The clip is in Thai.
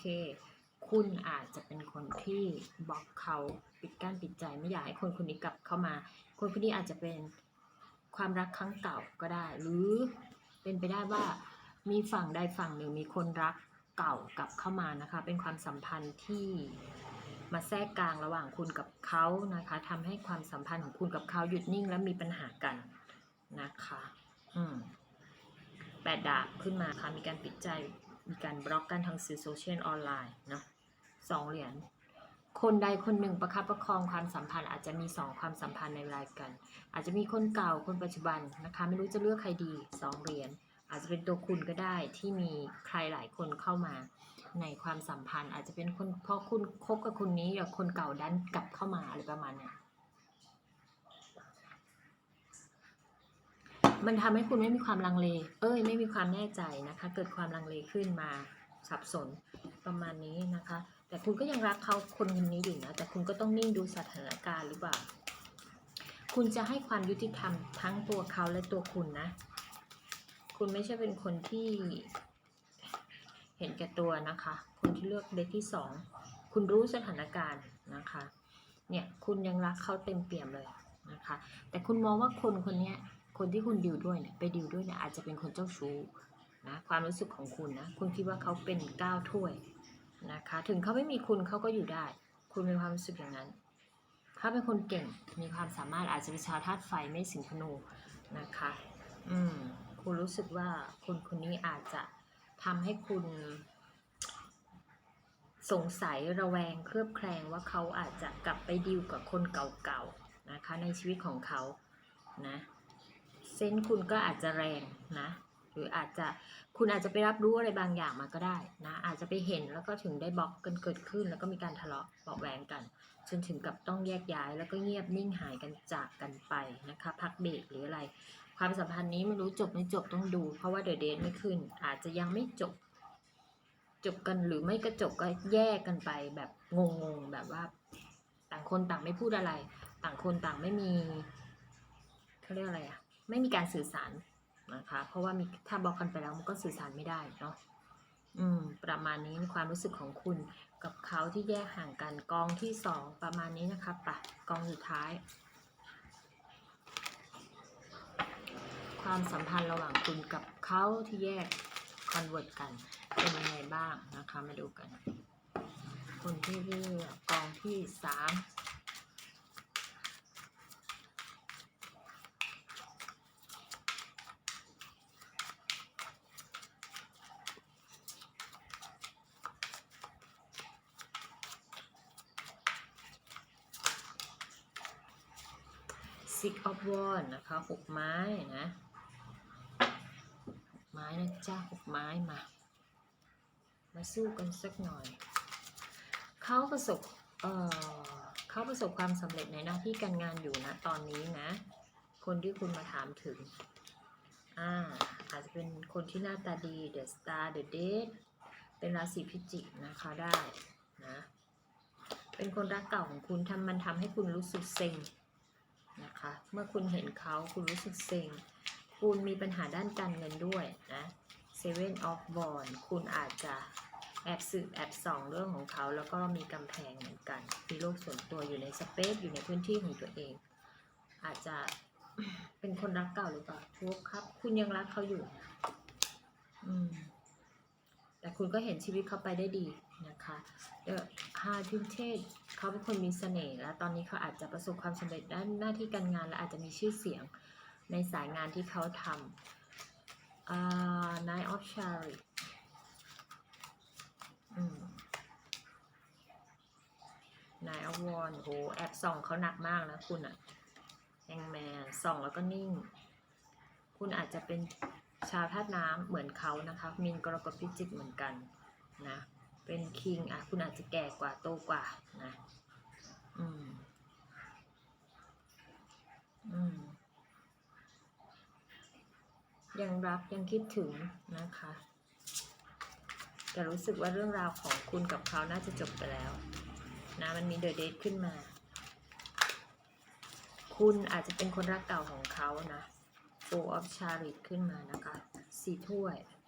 เค คุณอาจจะเป็นคนที่บล็อกเขาปิดกั้นปิดใจไม่อยากให้คนคนนี้กลับเข้ามา คนคนนี้อาจจะเป็นความรักครั้งเก่าก็ได้ หรือเป็นไปได้ว่ามีฝั่งใดฝั่งหนึ่งมีคนรักเก่ากลับเข้ามานะคะ เป็นความสัมพันธ์ที่มาแทรกกลางระหว่างคุณกับเขานะคะทำให้ความสัมพันธ์ของคุณกับเขาหยุดนิ่งและมีปัญหากันนะคะ อืมแปดดาบขึ้นมาค่ะมีการปิดใจ มีการบล็อกกันทางสื่อโซเชียลออนไลน์เนาะสองเหรียญคนใดคนหนึ่งประคับประคองความสัมพันธ์อาจจะมีสองความสัมพันธ์ในรายกัน อาจจะมีคนเก่าคนปัจจุบันนะคะไม่รู้จะเลือกใครดีสองเหรียญอาจจะเป็นตัวคุณก็ได้ที่มีใครหลายคนเข้ามาในความสัมพันธ์ อาจจะเป็นคนเพราะคุณคบกับคนนี้แล้วคนเก่าดันกลับเข้ามาอะไรประมาณเนี้ มันทำให้คุณไม่มีความลังเล เอ้ย ไม่มีความแน่ใจนะคะ เกิดความลังเลขึ้นมาสับสนประมาณนี้นะคะ แต่คุณก็ยังรักเขาคนคนนี้อยู่นะ แต่คุณก็ต้องนิ่งดูสถานการณ์หรือเปล่า คุณจะให้ความยุติธรรมทั้งตัวเขาและตัวคุณนะ คุณไม่ใช่เป็นคนที่เห็นแก่ตัวนะคะคนที่เลือกเด็กที่สอง คุณรู้สถานการณ์นะคะ เนี่ย คุณยังรักเขาเต็มเปี่ยมเลยนะคะ แต่คุณมองว่าคนคนนี้ คนที่คุณดิวด้วยเนี่ยไปดิวด้วยเนี่ยอาจจะเป็นคนเจ้าชู้นะความรู้สึกของคุณนะคุณคิดว่าเขาเป็นก้าวถ้วยนะคะถึงเขาไม่มีคุณเขาก็อยู่ได้ คุณมีความรู้สึกอย่างนั้นเขาเป็นคนเก่งมีความสามารถอาจจะเป็นชาวธาตุไฟไม่สิงธนูนะคะอืมคุณรู้สึกว่าคนคนนี้อาจจะทำให้คุณ สงสัยระแวงเคลือบแคลงว่าเขาอาจจะกลับไปดิวกับคนเก่าๆนะคะในชีวิตของเขานะ ซนส์คุณก็อาจจะแรงนะ หรืออาจจะคุณอาจจะไปรับรู้อะไรบางอย่างมาก็ได้นะ อาจจะไปเห็นแล้วก็ถึงได้บล็อกกันเกิดขึ้น แล้วก็มีการทะเลาะเบาแหวงกัน จนถึงกับต้องแยกย้ายแล้วก็เงียบนิ่งหายกันจากกันไปนะคะ พักเบรกหรืออะไร ความสัมพันธ์นี้ไม่รู้จบไม่จบต้องดู เพราะว่าเดอะเดทไม่ขึ้น อาจจะยังไม่จบ จบกันหรือไม่ก็จบก็แยกกันไปแบบงงๆแบบว่า ต่างคนต่างไม่พูดอะไร ต่างคนต่างไม่มีเขาเรียกอะไรอะ ไม่มีการสื่อสารนะคะ เพราะว่ามีถ้าบล็อกกันไปแล้วมันก็สื่อสารไม่ได้เนาะอืมประมาณนี้ความรู้สึกของคุณกับเขาที่แยกห่างกันกองที่สองประมาณนี้นะคะปะกองสุดท้าย ความสัมพันธ์ระหว่างคุณกับเขาที่แยกคอนเวิร์ตกันเป็นยังไงบ้างนะคะมาดูกัน คนที่เลือกกองที่สาม Six of Wands นะคะหกไม้นะไม้นะจ้าหกไม้มา มาสู้กันสักหน่อย เขาประสบเออเขาประสบความสำเร็จในหน้าที่การงานอยู่นะตอนนี้นะ คนที่คุณมาถามถึงอ่าอาจจะเป็นคนที่หน้าตาดี The Star The Date เป็นราศีพิจิกนะคะได้นะเป็นคนรักเก่าของคุณทำมันทำให้คุณรู้สึกเซ็ง นะคะ เมื่อคุณเห็นเขาคุณรู้สึกเซ็ง คุณมีปัญหาด้านการเงินด้วยนะ Seven of w a n d คุณอาจจะแอบสืบแอบส่องเรื่องของเขา แล้วก็มีกำแพงเหมือนกัน มีโลกส่วนตัวอยู่ในสเปซอยู่ในพื้นที่ของตัวเอง อาจจะเป็นคนรักเก่าหรือเปล่าทุกครับ คุณยังรักเขาอยู่ อืม แต่คุณก็เห็นชีวิตเขาไปได้ดีนะคะเดอะฮาพิมเทศเขาเป็นคนมีเสน่ห์และตอนนี้เขาอาจจะประสบความสำเร็จด้านหน้าที่การงาน และอาจจะมีชื่อเสียงในสายงานที่เขาทำอ่า Nine of Chariot อืม Nine of Wands โหแอบส่องเขาหนักมากนะคุณอะแองแมนส่องแล้วก็นิ่ง คุณอาจจะเป็น ชาวธาตุน้ำเหมือนเขานะคะมีนกรกฎพิจิกเหมือนกันนะเป็นคิงอะคุณอาจจะแก่กว่าโตกว่านะอืมอืมยังรักยังคิดถึงนะคะ แต่รู้สึกว่าเรื่องราวของคุณกับเขาน่าจะจบไปแล้วนะมันมีเดอะเดทขึ้นมา คุณอาจจะเป็นคนรักเก่าของเขานะ Four of Chariot ขึ้นมานะคะสีถ้วย